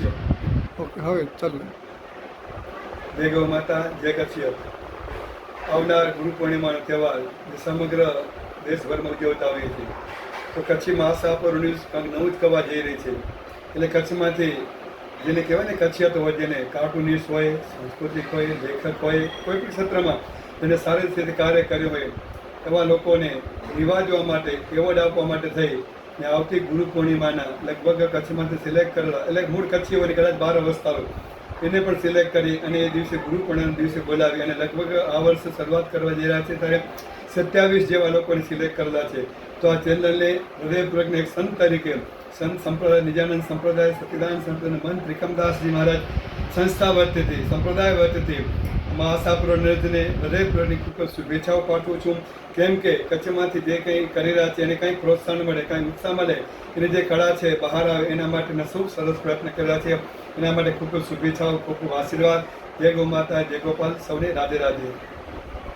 Okay હવે ચાલો. જય ગૌ માતા જય કચ્છિયત આવનાર ગુરુ પૂર્ણિમાનો તહેવાર જે સમગ્ર દેશભરમાં ઉજવતા હોઈએ છીએ તો કચ્છી મહાસાપર ન્યૂઝ કંઈક નવું જ કરવા જઈ રહી છે. એટલે કચ્છમાંથી જેને કહેવાય ને કચ્છિયત હોય જેને કાર્ટુનિસ્ટ હોય સાંસ્કૃતિક હોય લેખક હોય કોઈ પણ ક્ષેત્રમાં જેને સારી રીતે કાર્ય કર્યું હોય એવા લોકોને નિવાજવા માટે એવોર્ડ આપવા માટે થઈ ને આવતી ગુરુ પૂર્ણિમાના લગભગ કચ્છમાંથી સિલેક્ટ કરેલા, એટલે મૂળ કચ્છી હોય કદાચ બાર અવસ્થાઓ એને પણ સિલેક્ટ કરી અને એ દિવસે ગુરુ પૂર્ણિમાના દિવસે બોલાવી અને લગભગ આ વર્ષે શરૂઆત કરવા જઈ રહ્યા છે ત્યારે સત્યાવીસ જેવા લોકોને સિલેક્ટ કરેલા છે. તો આ ચેનલને હૃદયપૂર્વકને એક સંત તરીકે, સંત સંપ્રદાય, નિજાનંદ સંપ્રદાય, સતીદાન સંપ્રદાય મંત ત્રિકમદાસજી મહારાજ સંસ્થા વતીથી સંપ્રદાય વતીથી મહાસાપુર નૃત્યને ખૂબ ખૂબ શુભેચ્છાઓ પાઠવું છું. કેમ કે કચ્છમાંથી જે કંઈ કરી રહ્યા છે એને કંઈ પ્રોત્સાહન મળે, કંઈ ઉત્સાહ મળે, એની જે કળા છે બહાર આવે, એના માટેના ખૂબ સરસ પ્રયત્ન કર્યા છે. એના માટે ખૂબ ખૂબ શુભેચ્છાઓ, ખૂબ ખૂબ આશીર્વાદ. જય ગૌ માતા, જય ગોપાલ, સૌને રાધે રાધે.